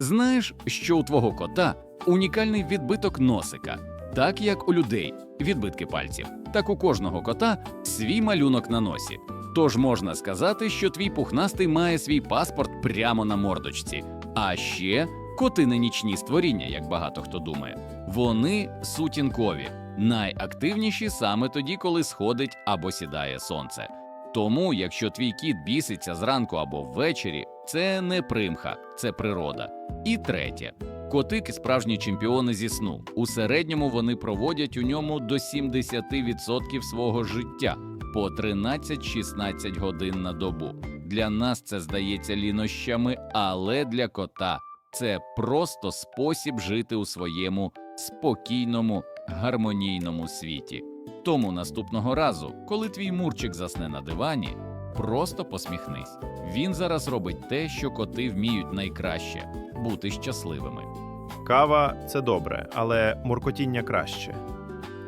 Знаєш, що у твого кота унікальний відбиток носика, так як у людей відбитки пальців, так у кожного кота свій малюнок на носі. Тож можна сказати, що твій пухнастий має свій паспорт прямо на мордочці. А ще коти не нічні створіння, як багато хто думає. Вони сутінкові, найактивніші саме тоді, коли сходить або сідає сонце. Тому, якщо твій кіт біситься зранку або ввечері, це не примха, це природа. І третє. Котики справжні чемпіони зі сну. У середньому вони проводять у ньому до 70% свого життя по 13-16 годин на добу. Для нас це здається лінощами, але для кота це просто спосіб жити у своєму спокійному, гармонійному світі. Тому наступного разу, коли твій мурчик засне на дивані, просто посміхнись. Він зараз робить те, що коти вміють найкраще бути щасливими. Кава це добре, але муркотіння краще.